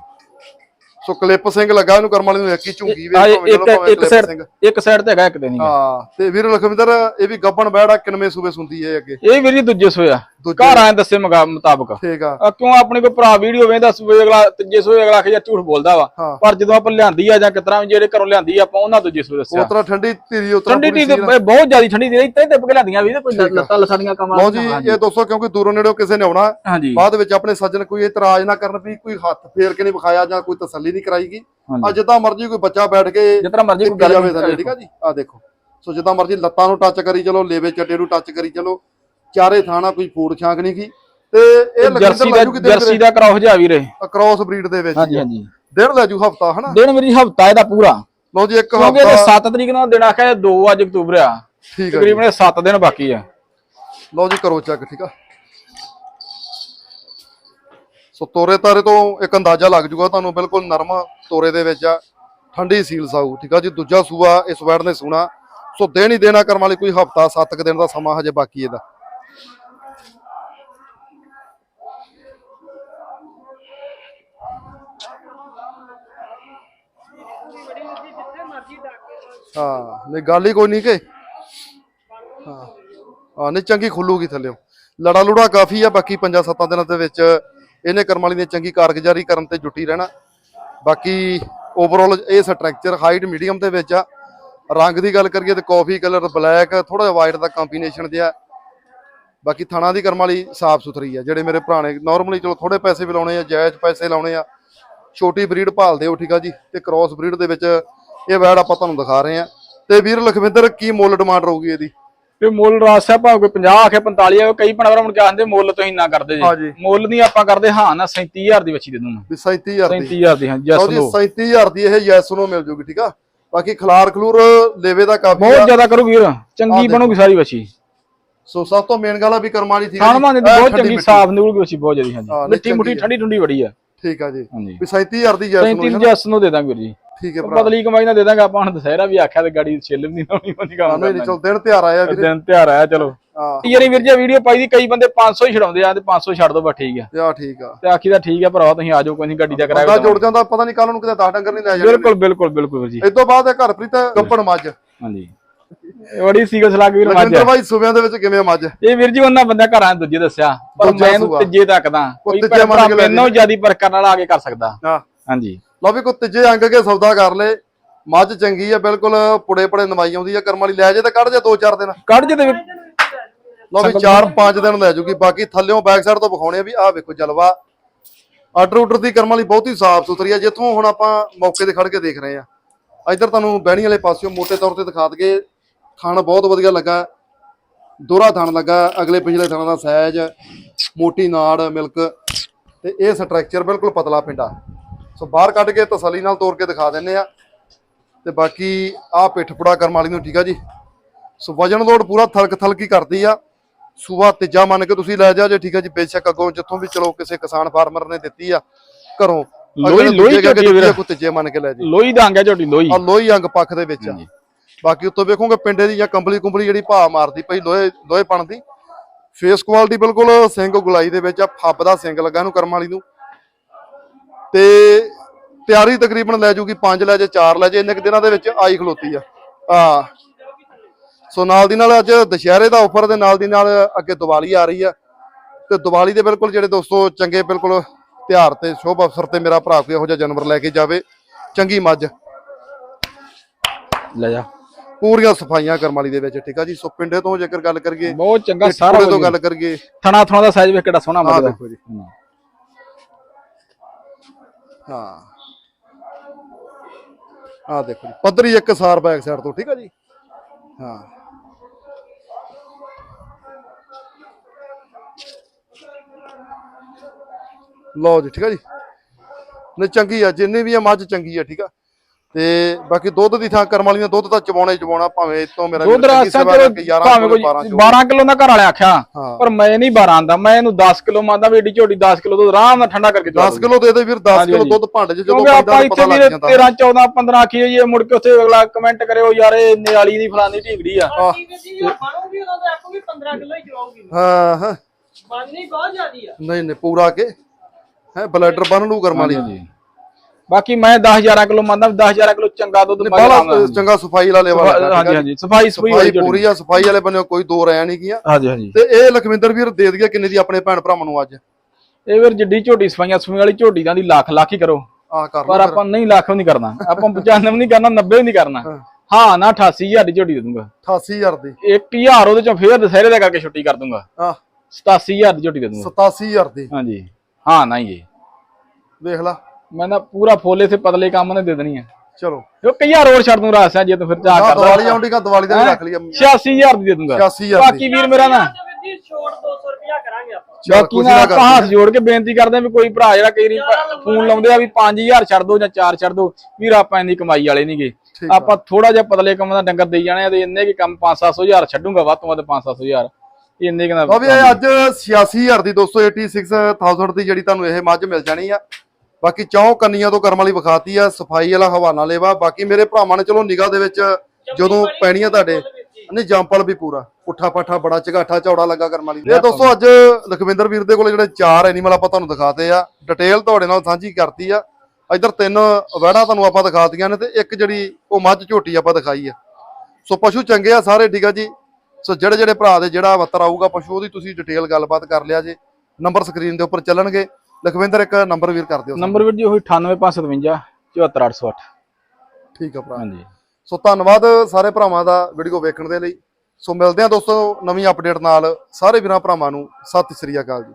ਸੋ ਕਲਿੱਪ ਸਿੰਘ ਲੱਗਾ ਇਹਨੂੰ ਕਰਮ ਵਾਲੀ ਨੂੰ ਇੱਕ ਹੀ ਝੁੰਗੀ ਵੇ
ਇੱਕ ਇੱਕ ਸਾਈਡ ਇੱਕ ਸਾਈਡ ਤੇ ਹੈਗਾ ਇੱਕ ਤੇ ਨਹੀਂ
ਹਾਂ। ਤੇ ਵੀਰ ਲਖਵਿੰਦਰ ਇਹ ਵੀ ਗੱਬਣ ਆ ਕਿੰਨਵੇਂ ਸੂਬੇ ਸੁੰਦੀ ਹੈ ਅੱਗੇ।
ਇਹ ਵੀਰ ਜੀ ਦੂਜੇ ਸੋਇਆ ਘਰ ਆਏ ਦੱਸੇ ਮੁਤਾਬਕ।
ਠੀਕ ਆ।
ਕਿਉਂ ਆਪਣੇ ਕੋਈ ਭਰਾ ਵੀਡੀਓ ਵੇਂਦਾ ਸੂਏ ਅਗਲਾ ਤੀਜੇ ਸੋਏ ਅਗਲਾ ਕਿ ਝੂਠ ਬੋਲਦਾ ਵਾ। ਪਰ ਜਦੋਂ ਆਪਾਂ ਲਿਆਂਦੀ ਆ ਜਾਂ ਕਿਤਰਾ ਵੀ ਜਿਹੜੇ ਘਰੋਂ ਲਿਆਂਦੀ ਆ ਆਪਾਂ ਉਹਨਾਂ ਦੂਜੇ ਸੋਏ ਦੱਸਿਆ।
ਉਤਰਾ ਠੰਡੀ ਧੀਰੀ ਉਤਰਾ
ਠੰਡੀ ਤੇ ਬਹੁਤ ਜ਼ਿਆਦੀ ਠੰਡੀ ਦੀ ਇੱਥੇ ਕੇ ਲਿਆਂਦੀਆਂ ਵੀ ਤੇ ਕੋਈ ਲੱਤਾਂ ਲਸਾੜੀਆਂ ਕਮਾਲ
ਲਓ ਜੀ ਇਹ ਦੋਸਤੋ ਕਿਉਂਕਿ ਦੂਰੋਂ ਨੇੜੋਂ ਕਿਸੇ ਨੇ ਆਉਣਾ ਬਾਅਦ ਵਿੱਚ ਆਪਣੇ ਸੱਜਣ ਕੋਈ ਇਤਰਾਜ਼ ਨਾ ਕਰਨ ਵੀ ਕੋਈ ਹੱਥ ਫੇਰ ਕੇ ਨਹੀਂ ਵਿਖਾਇਆ ਜਾਂ ਕੋਈ ਤਸੱਲੀ ਨਹੀਂ ਕਰਾਈਗੀ
ਹਾਂਜੀ।
ਆ ਜਿੱਦਾਂ ਮਰਜ਼ੀ ਕੋਈ ਬੱਚਾ ਬੈਠ ਕੇ
ਜਿਤਨਾ ਮਰਜ਼ੀ ਕੋਈ
ਜਾਵੇ ਥੱਲੇ ਠੀਕ ਆ ਜੀ? ਆ ਦੇਖੋ। ਸੋ ਜਿੱਦਾਂ ਮਰਜ਼ੀ ਲੱਤਾਂ ਨੂੰ ਟੱਚ ਕਰੀ ਚਲੋ ਲੇਵੇ ਚੱਡੇ ਨੂੰ ਟੱਚ ਕਰੀ ਚਲੋ। ਚਾਰੇ ਥਾਣਾ ਕੋਈ ਫੂਡ ਛਾਂਕ ਨਹੀਂ ਕੀ ਤੇ ਇਹ
ਜਰਸੀ ਦਾ ਜਰਸੀ ਦਾ ਕਰਾਓ ਜਾ ਵੀਰੇ।
ਕ੍ਰਾਸ ਬਰੀਡ ਦੇ ਵਿੱਚ
ਹਾਂਜੀ ਹਾਂਜੀ।
ਦਿਨ ਲੈ ਜੂ ਹਫਤਾ ਹਨਾ?
ਦਿਨ ਮੇਰੀ ਹਫਤਾ ਇਹਦਾ ਪੂਰਾ।
ਲਓ ਜੀ ਇੱਕ
ਕਿਉਂਕਿ
ਹਫਤਾ।
7 ਤਰੀਕ ਨੂੰ ਦਿਨ ਆਖਿਆ 2 ਅੱਜ ਅਕਤੂਬਰ ਆ।
ਠੀਕ ਜੀ।
ਤਕਰੀਬਨ 7 ਦਿਨ ਬਾਕੀ ਆ।
ਲਓ ਜੀ ਕਰੋ ਚੈੱਕ ਠੀਕ ਆ? ਸੋ ਤੋਰੇ ਤਾਰੇ ਤੋਂ ਇੱਕ ਅੰਦਾਜ਼ਾ ਲੱਗ ਜੂਗਾ ਤੁਹਾਨੂੰ, ਬਿਲਕੁਲ ਨਰਮ ਤੋਰੇ ਦੇ ਵਿੱਚ ਆ। ਠੰਡੀ ਸੀਲ ਸਾਊ, ਠੀਕ ਆ ਜੀ? ਦੂਜਾ ਸੂਆ ਇਸ ਵੈੜ ਨੇ ਸੁਣਾ। ਸੋ ਦੇਣ ਹੀ ਦੇਣਾ ਕਰਨ ਵਾਲੀ ਕੋਈ ਹਫਤਾ 7 ਦਿਨ ਦਾ ਸਮਾਂ ਹਜੇ ਬਾਕੀ ਇਹਦਾ। ਹਾਂ, ਨਹੀਂ ਗੱਲ ਹੀ ਕੋਈ ਨਹੀਂ ਕਿ। ਹਾਂ। ਹਾਂ, ਨਹੀਂ ਚੰਗੀ ਖੁੱਲੂਗੀ ਥੱਲਿਓ। ਲੜਾ ਲੁੜਾ ਕਾਫੀ ਆ ਬਾਕੀ ਪੰਜਾਂ ਸੱਤਾਂ ਦਿਨਾਂ ਦੇ ਵਿੱਚ। ਇਹਨੇ ਕਰਮਾਲੀ ਨੇ ਚੰਗੀ ਕਾਰਗੁਜ਼ਾਰੀ ਕਰਨ ਤੇ ਜੁਟੀ ਰਹਿਣਾ। ਬਾਕੀ ਓਵਰਆਲ ਇਹ ਸਟਰਕਚਰ ਹਾਈਟ ਮੀਡੀਅਮ ਦੇ ਵਿੱਚ ਆ। ਰੰਗ ਦੀ ਗੱਲ ਕਰੀਏ ਤੇ ਕਾਫੀ ਕਲਰ ਬਲੈਕ ਥੋੜਾ ਜਿਹਾ ਵਾਈਟ ਦਾ ਕੰਬੀਨੇਸ਼ਨ ਜਿਹਾ। ਬਾਕੀ ਥਣਾ ਦੀ ਕਰਮਾਲੀ ਸਾਫ਼ ਸੁਥਰੀ ਆ, ਜਿਹੜੇ ਮੇਰੇ ਭਰਾ ਨੇ। ਨਾਰਮਲੀ ਚਲੋ ਥੋੜੇ ਪੈਸੇ ਵੀ ਲਾਉਣੇ ਆ, ਜਾਇਜ਼ ਪੈਸੇ ਲਾਉਣੇ ਆ। ਛੋਟੀ ਬਰੀਡ ਭਾਲਦੇ ਹੋ, ਠੀਕ ਆ ਜੀ? ਤੇ ਕ੍ਰਾਸ ਬਰੀਡ ਦੇ ਵਿੱਚ ਇਹ ਵੈੜ ਆਪਾਂ ਤੁਹਾਨੂੰ ਦਿਖਾ ਰਹੇ ਆ। ਤੇ ਵੀਰ ਲਖਵਿੰਦਰ, ਕੀ ਮੁੱਲ ਡਿਮਾਂਡ ਰਹੂਗੀ ਇਹਦੀ?
ਤੇ ਮੁੱਲ ਰਾਸ ਹੈ ਭਾਵੇਂ ਕੋਈ 50 ਆਖੇ 45 ਆ ਕਈ ਭਣਵਰ ਮੁੜ ਕੇ ਆਂਦੇ ਮੁੱਲ ਤੁਸੀਂ ਨਾ ਕਰਦੇ। ਜੀ ਮੁੱਲ ਨਹੀਂ ਆਪਾਂ ਕਰਦੇ ਹਾਂ ਨਾ 37000 ਦੀ ਬੱਚੀ ਦੇ ਦੂੰਗਾ
ਵੀ 37000 ਦੀ
37000 ਦੀ ਹਾਂ
ਜੀ
ਲੋ
37000 ਦੀ ਇਹ ਯੈਸ ਨੂੰ ਮਿਲ ਜੂਗੀ ਠੀਕ ਆ ਬਾਕੀ ਖਲਾਰ ਖਲੂਰ ਲੇਵੇ ਦਾ ਕਾਫੀ
ਬਹੁਤ ਜ਼ਿਆਦਾ ਕਰੂ ਵੀਰ ਚੰਗੀ। ਬਣੂਗੀ ਸਾਰੀ ਬੱਚੀ
ਸੋ ਸਭ ਤੋਂ ਮੇਨ ਗੱਲ ਆ ਵੀ ਕਰਮਾਂ ਵਾਲੀ ਠੀਕ ਆ
ਖਾਣ
ਜੀ।
ਮਾਂ ਦੀ ਬਹੁਤ ਚੰਗੀ। ਸਾਫ਼ ਨਿਕਲੂਗੀ ਬੱਚੀ ਬਹੁਤ ਜ਼ਿਆਦਾ
ਹਾਂ,
ਹਾਂਜੀ
ਨਹੀਂ
ਮਿੱਠੀ। ਠੰਡੀ ਠੰਡੀ ਬੜੀ ਆ
ਠੀਕ ਆ ਜੀ।
ਹਾਂਜੀ।
ਵੀ 37000 ਦੀ ਯੈਸ ਨੂੰ
33
ਹੈ ਨਾ?
ਜਸ ਨੂੰ ਦੇ ਦਾਂਗੇ ਵੀਰ ਜੀ।
ਠੀਕ ਹੈ ਭਰਾ।
ਬਦਲੀ ਕਮਾਈ ਨਾ ਦੇ ਦਾਂਗੇ ਆਪਾਂ ਹੁਣ ਦਸਹਿਰਾ ਵੀ ਆਖਿਆ ਤੇ ਗਾੜੀ ਛਿੱਲ ਨਹੀਂ ਲਾਉਣੀ ਬੰਦੀ ਕੰਮ
ਨਹੀਂ ਚਲ ਦਿਨ ਤਿਉਹਾਰ ਆਇਆ ਵੀਰੇ।
ਦਿਨ ਤਿਉਹਾਰ ਆਇਆ ਚਲੋ।
ਹਾਂ।
ਯਾਰੀ ਵੀਰ ਜੀ ਵੀਡੀਓ ਪਾਈ ਦੀ ਕਈ ਬੰਦੇ 500 ਹੀ ਛਡਾਉਂਦੇ ਆ ਤੇ 500 ਛੱਡ ਦੋ ਬਸ ਠੀਕ ਆ।
ਤੇ ਆ ਠੀਕ ਆ।
ਤੇ ਆਖੀ ਦਾ ਠੀਕ ਆ ਭਰਾਵਾ ਤੁਸੀਂ ਆ ਜਾਓ ਕੋਈ ਨਹੀਂ ਗੱਡੀ ਦਾ
ਬੰਦਾ
ਕਿਰਾਇਆ
ਜੁੜ ਜਾਂਦਾ ਪਤਾ ਨਹੀਂ ਕੱਲ ਨੂੰ ਕਿਤੇ 10 ਡੰਗਰ ਨਹੀਂ ਲੈ ਜਾਣੇ
ਬਿਲਕੁਲ ਬਿਲਕੁਲ ਬਿਲਕੁਲ ਜੀ।
ਇਸ ਤੋਂ ਬਾਅਦ ਇਹ ਘਰ ਪ੍ਰੀਤ ਗੱਪਣ ਮੱਝ।
ਹਾਂਜੀ। ਬੜੀ ਸੀਰੀਅਸ ਲੱਗ ਵੀਰ ਮੱਝ।
ਲਖਵਿੰਦਰ ਭਾਈ ਸੂਬਿਆਂ ਦੇ ਵਿੱਚ ਕਿਵੇਂ ਮੱਝ?
ਇਹ ਵੀਰ ਜੀ ਉਹਨਾਂ ਬੰਦਿਆਂ ਘਰਾਂ ਦੇ ਦੂਜੇ ਦੱਸਿਆ ਪਰ
ਦੂਜਾ
ਮੈਂ ਇਹਨੂੰ
ਸੂਆ।
ਤੀਜੇ ਤੱਕ ਦਾ। ਕੋਈ
ਤੀਜੇ ਮੰਨ
ਭਰਾ ਜਿਆਦੀ ਪਰ ਕਰਨ ਵਾਲਾ ਆ ਕੇ ਕਰ ਸਕਦਾ।
ਹਾਂ।
ਹਾਂਜੀ।
ਲਓ ਵੀ ਕੋ ਤੀਜੇ ਅੰਗ ਕੇ ਸੌਦਾ ਕਰ ਲੇ। ਮੱਝ ਚੰਗੀ ਆ ਬਿਲਕੁਲ ਪੁੜੇ ਪੁੜੇ ਨਵਾਈ ਆਉਂਦੀ ਆ ਕਰਮ ਵਾਲੀ ਲੈ ਜੇ ਤੇ ਕੱਢ ਜੇ 2-4 ਦਿਨ।
ਕੱਢ ਜੇ ਤੇ ਵੀਰ-
ਲਓ ਵੀ 4-5 ਦਿਨ ਲੈ ਜੂਗੀ ਬਾਕੀ ਥੱਲਿਓਂ ਬੈਕ ਸਾਈਡ ਤੋਂ ਵਿਖਾਉਣੇ ਆ ਵੀ ਆਹ ਵੇਖੋ ਜਲਵਾ। ਆਰਡਰ ਉਡਰ ਦੀ ਕਰਮ ਵਾਲੀ ਬਹੁਤੀ ਸਾਫ਼ ਸੁਥਰੀ ਆ ਜਿੱਥੋਂ ਹੁਣ ਆਪਾਂ ਮੌਕੇ ਤੇ ਖੜ ਕੇ ਦੇਖ ਰਹੇ ਆ। ਇੱਧਰ ਤੁਹਾਨੂੰ ਬਹਿਣੀ ਵਾਲੇ ਪਾਸਿਓਂ ਮੋٹے ਤੌਰ ਤੇ ਦਿਖਾ ਦਗੇ ਥਣ ਬਹੁਤ ਵਧੀਆ ਲੱਗਾ। ਦੋਹਰਾ ਥਣ ਲੱਗਾ ਅਗਲੇ ਪਿਛਲੇ ਥਣਾਂ ਦਾ ਸਾਈਜ਼ ਮੋਟੀ ਨਾੜ ਮਿਲਕ ਤੇ ਇਹ ਸਟਰਕਚਰ ਬਿਲਕੁਲ ਪਤਲਾ ਪਿੰਡਾ। ਸੋ ਬਾਹਰ ਕੱਢ ਕੇ ਤਸੱਲੀ ਨਾਲ ਤੋੜ ਕੇ ਦਿਖਾ ਦਿੰਨੇ ਆ। ਤੇ ਬਾਕੀ ਆਹ ਪਿੱਠ ਪੁੜਾ ਕਰਮ ਵਾਲੀ ਨੂੰ ਠੀਕ ਆ ਜੀ। ਸੋ ਵਜਨ ਲੋਡ ਪੂਰਾ ਥਲਕ ਥਲਕੀ ਕਰਦੀ ਆ। ਸੂਆ ਤੀਜਾ ਮੰਨ ਕੇ ਤੁਸੀਂ ਲੈ ਜਾ ਜੇ ਠੀਕ ਆ ਜੀ ਬੇਸ਼ੱਕ ਅੱਗੋਂ ਜਿੱਥੋਂ ਵੀ ਚਲੋ ਕਿਸੇ ਕਿਸਾਨ ਫਾਰਮਰ ਨੇ ਦਿੱਤੀ ਆ ਘਰੋਂ।
ਲੋਹੀ- ਲੋਹੀ ਝੋਟੀ ਆ ਵੀਰ।
ਕੋ ਤੀਜੇ ਮੰਨ ਕੇ ਲੈ ਜੀ।
ਲੋਈ ਦਾਂਗੇ ਝੋਟੀ ਲੋਈ
ਆ ਲੋਹੀ। ਅੰਗ ਪੱਖ ਦੇ ਵਿੱਚ ਆ। ਬਾਕੀ ਉੱਤੋਂ ਵੇਖੋਗੇ ਪਿੰਡੇ ਦੀ ਜਾਂ ਕੰਬਲੀ ਕੁੰਬਲੀ ਜਿਹੜੀ ਭਾ ਮਾਰਦੀ ਪਈ, ਲੋਹੇ ਲੋਹੇ ਪਣ ਦੀ ਫੇਸ ਕੁਆਲਿਟੀ ਬਿਲਕੁਲ ਸਿੰਘ ਗੁਲਾਈ ਦੇ ਵਿੱਚ ਆ, ਫੱਬ ਦਾ ਸਿੰਘ ਲੱਗਾ ਇਹਨੂੰ ਕਰਮ ਵਾਲੀ ਨੂੰ। ਤੇ ਤਿਆਰੀ ਤਕਰੀਬਨ ਲੈ ਜੂਗੀ 5 ਲੈ ਜੇ 4 ਲੈ ਜੇ, ਇੰਨੇ ਕੁ ਦਿਨਾਂ ਦੇ ਵਿੱਚ ਆਈ ਖਲੋਤੀ ਆ। ਆ ਸੋ ਨਾਲ ਦੀ ਨਾਲ ਅੱਜ ਦੁਸ਼ਹਿਰੇ ਦਾ ਆਫਰ ਦੇ ਨਾਲ ਦੀ ਨਾਲ ਅੱਗੇ ਦੀਵਾਲੀ ਆ ਰਹੀ ਆ। ਤੇ ਦੀਵਾਲੀ ਦੇ ਬਿਲਕੁਲ ਜਿਹੜੇ ਦੋਸਤੋ ਚੰਗੇ ਬਿਲਕੁਲ ਤਿਉਹਾਰ ਤੇ, ਸ਼ੋਭ ਅਵਸਰ ਤੇ ਮੇਰਾ ਭਰਾ ਕੋਈ ਇਹੋ ਜਿਹਾ ਜਾਨਵਰ ਲੈ ਕੇ ਜਾਵੇ। ਚੰਗੀ ਮੱਝ।
ਲੈ ਜਾ।
ਪੂਰੀਆਂ ਸਫਾਈਆਂ ਕਰਮ ਵਾਲੀ ਦੇ ਵਿੱਚ ਠੀਕ ਆ ਜੀ? ਸੋ ਪਿੰਡੇ ਤੋਂ ਜੇਕਰ ਗੱਲ ਕਰੀਏ
ਬਹੁਤ ਚੰਗਾ ਸਾਰਾ
ਤੋਂ। ਗੱਲ ਕਰੀਏ।
ਥਣਾ ਥਣਾ ਦਾ ਸਾਈਜ਼ ਵੇਖ ਕਿੱਡਾ ਸੋਹਣਾ
ਦੇਖੋ ਜੀ। ਹਾਂ। ਆਹ ਦੇਖੋ ਜੀ ਪੱਧਰੀ ਇੱਕ ਸਾਰ ਬੈਕ ਸਾਈਡ ਤੋਂ ਠੀਕ ਆ ਜੀ? ਹਾਂ। ਲਓ ਜੀ ਠੀਕ ਆ ਜੀ? ਨੇ ਚੰਗੀ ਆ ਜਿੰਨੀ ਵੀ ਆ ਮੱਝ ਚੰਗੀ ਆ ਠੀਕ ਆ? ਤੇ ਬਾਕੀ ਦੁੱਧ ਦੀ ਥਾਂ ਕਰਮ ਵਾਲੀਆਂ ਦੁੱਧ ਤਾਂ ਚਵਾਉਣਾ ਹੀ ਚਵਾਉਣਾ ਭਾਵੇਂ ਇਹ ਤੋਂ ਮੇਰਾ
ਦੁੱਧ
ਚੰਗੀ
ਰਾਸਾਂ
ਸੇਵਾ
ਚਲੋ
ਕਰਕੇ 11
ਭਾਵੇਂ ਕੋਈ
12 ਚੋ।
12 ਕਿਲੋ ਦਾ ਘਰ ਵਾਲੇ ਆਖਿਆ। ਪਰ ਮੈਂ ਨਹੀਂ 12 ਆਂਦਾ ਮੈਂ ਇਹਨੂੰ 10 ਕਿਲੋ ਮੰਨਦਾ ਵੀ ਏਡੀ ਝੋਟੀ 10 ਕਿਲੋ ਦੁੱਧ ਆਰਾਮ ਨਾਲ ਠੰਡਾ ਕਰਕੇ
10 ਕਿਲੋ ਦੇ ਦੇ ਵੀਰ 10
ਹਾਂਜੀ,
ਕਿਲੋ। ਦੁੱਧ ਭਾਂਡੇ 'ਚ ਜਦੋਂ
ਕਿਉਂਕਿ
ਪੈਂਦਾ
ਆਪਾਂ
ਤਾਂ
ਇੱਥੇ
ਪਤਾ
ਵੀ
ਲੱਗ ਜਾਂਦਾ।
13 14 15 ਆਖੀ ਹੋਈ ਹੈ ਮੁੜ ਕੇ ਉੱਥੇ ਅਗਲਾ ਕਮੈਂਟ ਕਰਿਓ ਯਾਰ ਇਹ ਨਿਆਲੀ ਦੀ ਫਲਾਨੀ ਢੀਗੜੀ ਆ।
ਜੀ ਬਣੂਗੀ ਉਦੋਂ ਤਾਂ ਆਪੂ ਵੀ 15 ਕਿਲੋ ਹੀ ਚਵਾਉਗੀ
ਹਾਂ ਹਾਂ।
ਬਣਨੀ ਬਹੁਤ ਜ਼ਿਆਦੀ ਆ।
ਨਹੀਂ ਨਹੀਂ ਪੂਰਾ ਕੇ। ਹੈ ਬਲੈਡਰ ਬੰਨ ਲੂ ਕਰਮ ਵਾਲੀ।
ਹਾਂਜੀ। ਬਾਕੀ ਮੈਂ 10 11 ਕਿਲੋ ਮੰਨਦਾ 10 11 ਕਿਲੋ ਚੰਗਾ ਦੁੱਧ
ਬਾਲਾ। ਚੰਗਾ ਸਫ਼ਾਈ ਵਾਲਾ ਲੈਵਾ
ਹਾਂਜੀ ਹਾਂਜੀ ਸਫ਼ਾਈ ਸਫ਼ਾਈ
ਸਫ਼ਾਈ ਪੂਰੀ ਆ ਸਫ਼ਾਈ ਵਾਲੇ ਬੰਨੇ ਕੋਈ ਦੋ ਰਿਆ ਨਹੀਂ ਗਿਆ
ਹਾਂਜੀ ਹਾਂਜੀ।
ਤੇ ਇਹ ਲਖਵਿੰਦਰ ਵੀਰ ਦੇ ਦਈਏ ਕਿੰਨੇ ਦੀ ਆਪਣੇ ਭੈਣ ਭਰਾਵਾਂ ਨੂੰ ਅੱਜ?
ਇਹ ਵੀਰ ਜਿੱਡੀ ਝੋਟੀ ਸਫਾਈਆਂ ਸਫਾਈਆਂ ਵਾਲੀ ਝੋਟੀ ਦਾ ਦੀ ਲੱਖ ਲੱਖ ਹੀ ਕਰੋ।
ਆ ਕਰ
ਪਰ ਆਪਾਂ ਨਹੀਂ ਲੱਖ ਨਹੀਂ ਕਰਨਾ। ਆਪਾਂ 95 ਵੀ ਨਹੀਂ ਕਰਨਾ 90 ਵੀ ਨਹੀਂ ਕਰਨਾ।
ਹਾਂ।
ਹਾਂ ਨਾ 88000 ਦੀ ਝੋਟੀ ਦੇ ਦੂੰਗਾ।
88000 ਦੀ।
1000 ਉਹਦੇ ਚੋਂ ਫੇਰ ਦਸਹਿਰੇ ਦਾ ਕਰਕੇ ਛੁੱਟੀ ਕਰ ਦੂੰਗਾ।
ਆ
87000 ਦੀ ਝੋਟੀ ਦੇ ਦੂੰਗਾ।
87000 ਦੀ।
ਹਾਂਜੀ। ਹਾਂ ਨਾ ਹੀ
ਵੇਖ ਲਾ।
ਮੈਂ ਨਾ ਪੂਰਾ ਫੋਲੇ ਸੇ ਪਤਲੇ ਕੰਮ ਨੇ ਦੇ ਦੇਣੀ ਹੈ
ਚਲੋ।
ਉਹ ਕਈ ਹਜ਼ਾਰ ਹੋਰ ਛੱਡ ਦੂੰ ਰਾਸਿਆ ਜੇ ਤੂੰ ਫਿਰ ਜਾ
ਆ
ਕਰਦਾ।
ਦੀਵਾਲੀ ਆਉਂਦੀ ਕਾ ਦੀਵਾਲੀ ਦਾ ਵੀ ਰੱਖ ਲਈ
86000 ਦੀ ਦੇ ਦੂੰਗਾ।
86000
ਬਾਕੀ ਵੀਰ ਮੇਰਾ ਨਾ
ਜੀ ਛੋੜ 200 ਰੁਪਿਆ ਕਰਾਂਗੇ ਆਪਾਂ।
ਬਾਕੀ ਨਾ ਹੱਥ ਜੋੜ ਕੇ ਬੇਨਤੀ ਕਰਦੇ ਆ ਵੀ ਕੋਈ ਭਰਾ ਜਿਹੜਾ ਕਈ ਫੋਨ ਲਾਉਂਦੇ ਆ ਵੀ 5000 ਛੱਡ ਦੋ ਜਾਂ 4 ਛੱਡ ਦੋ ਵੀਰ ਆਪਾਂ ਇੰਨੀ ਕਮਾਈ ਵਾਲੇ ਨਹੀਂਗੇ
ਆ।
ਆਪਾਂ ਥੋੜਾ ਜਿਹਾ ਪਤਲੇ ਕੰਮ ਦਾ ਡੰਗਰ ਦੇਈ ਜਾਣੇ ਆ ਤੇ ਇੰਨੇ ਕੀ ਕੰਮ 5-7000 ਛੱਡੂਗਾ ਵੱਧ ਤੋਂ ਵੱਧ 5-7000 ਇੰਨੇ ਕਿੰਨਾ
ਇਹ ਅੱਜ 86000 ਦੀ 286000 ਦੀ ਜਿਹੜੀ ਤੁਹਾਨੂੰ ਇਹ ਮੱਝ ਮਿਲ ਜਾਣੀ ਆ ਬਾਕੀ ਚੌਂ ਕੰਨੀਆਂ ਤੋਂ ਕਰਮ ਵਾਲੀ ਵਿਖਾਤੀ ਆ ਸਫ਼ਾਈ ਵਾਲਾ ਹਵਾਨਾ ਲੇਵਾ ਬਾਕੀ ਮੇਰੇ ਭਰਾਵਾਂ ਨੇ ਚਲੋ ਨਿਗਾਹ ਦੇ ਵਿੱਚ ਜਦੋਂ ਪੈਣੀਆਂ ਤੁਹਾਡੇ ਨਹੀਂ ਜੰਪਲ ਵੀ ਪੂਰਾ। ਪੁੱਠਾ ਪਾਠਾ ਬੜਾ ਝਗਾਠਾ ਚੌੜਾ ਲੱਗਾ ਕਰਮ ਵਾਲੀ। ਇਹ ਦੋਸਤੋ ਅੱਜ ਲਖਵਿੰਦਰ ਵੀਰ ਦੇ ਕੋਲ ਜਿਹੜੇ ਚਾਰ ਐਨੀਮਲ ਆਪਾਂ ਤੁਹਾਨੂੰ ਦਿਖਾਤੇ ਆ ਡਿਟੇਲ ਤੁਹਾਡੇ ਨਾਲ ਸਾਂਝੀ ਕਰਤੀ ਆ। ਇੱਧਰ ਤਿੰਨ ਵਹਿੜਾਂ ਤੁਹਾਨੂੰ ਆਪਾਂ ਦਿਖਾਤੀਆਂ ਨੇ ਤੇ ਇੱਕ ਜਿਹੜੀ ਉਹ ਮੱਝ ਝੋਟੀ ਆਪਾਂ ਦਿਖਾਈ ਆ। ਸੋ ਪਸ਼ੂ ਚੰਗੇ ਆ ਸਾਰੇ ਠੀਕ ਆ ਜੀ? ਸੋ ਜਿਹੜੇ ਜਿਹੜੇ ਭਰਾ ਦੇ ਜਿਹੜਾ ਵੱਤਰ ਆਊਗਾ ਪਸ਼ੂ ਉਹਦੀ ਤੁਸੀਂ ਡਿਟੇਲ ਗੱਲਬਾਤ ਕਰ ਲਿਆ ਜੇ। ਨੰਬਰ ਸਕਰੀਨ ਦੇ ਉੱਪਰ ਚੱਲਣਗੇ। ਲਖਵਿੰਦਰ ਇੱਕ ਨੰਬਰ ਵੀਰ ਕਰ ਦਿਓ
ਨੰਬਰ ਵੀਰ ਜੀ ਉਹੀ 98557 74808
ਠੀਕ ਆ ਭਰਾ।
ਹਾਂਜੀ।
ਸੋ ਧੰਨਵਾਦ ਸਾਰੇ ਭਰਾਵਾਂ ਦਾ ਵੀਡੀਓ ਵੇਖਣ ਦੇ ਲਈ। ਸੋ ਮਿਲਦੇ ਹਾਂ ਦੋਸਤੋ ਨਵੀਂ ਅਪਡੇਟ ਨਾਲ। ਸਾਰੇ ਵੀਰਾਂ ਭਰਾਵਾਂ ਨੂੰ ਸਤਿ ਸ੍ਰੀ ਅਕਾਲ ਜੀ।